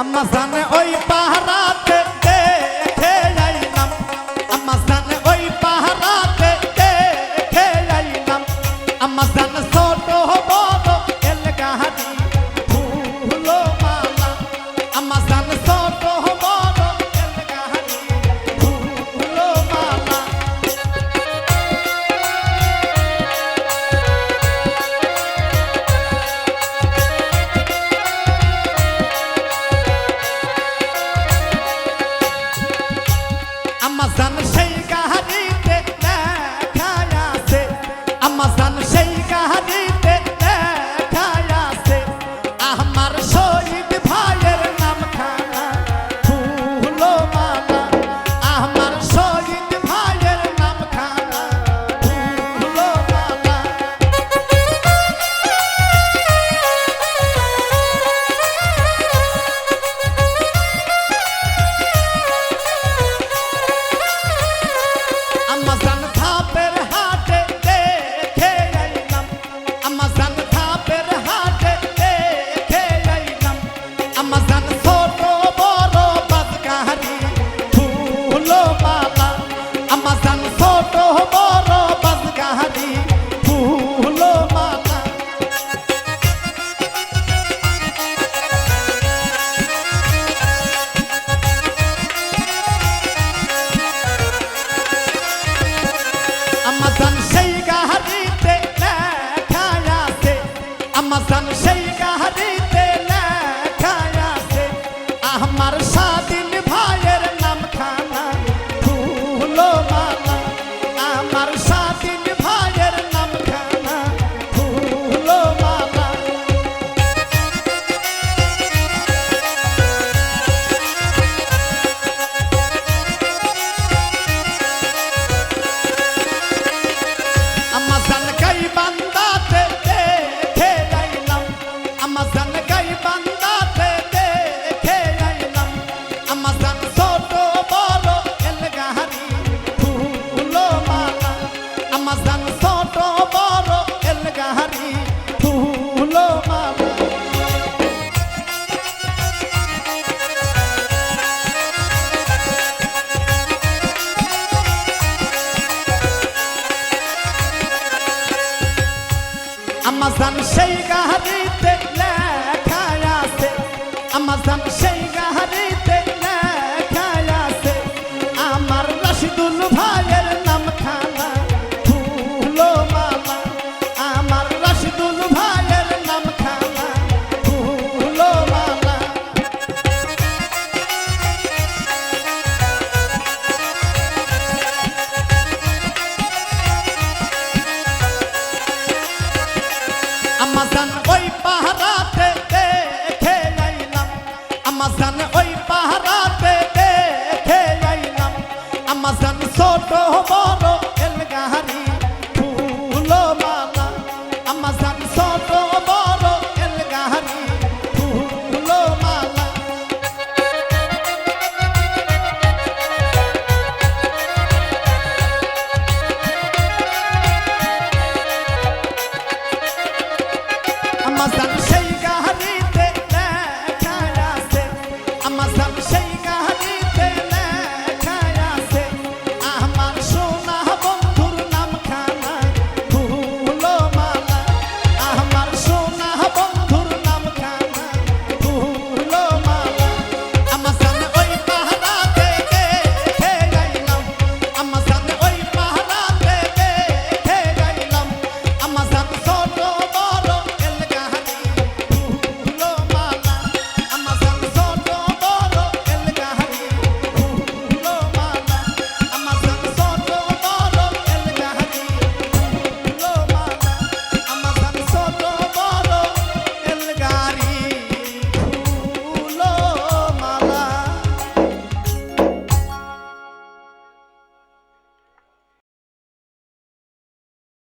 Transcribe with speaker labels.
Speaker 1: আম্মা জানে ওই দান সেই গাড়িতে আমাজান ওই পাহারাতে দেখে আইলাম। আমাজান ওই পাহারাতে দেখে আইলাম। আমাজান ছোট বড় এলগাহার Ramazan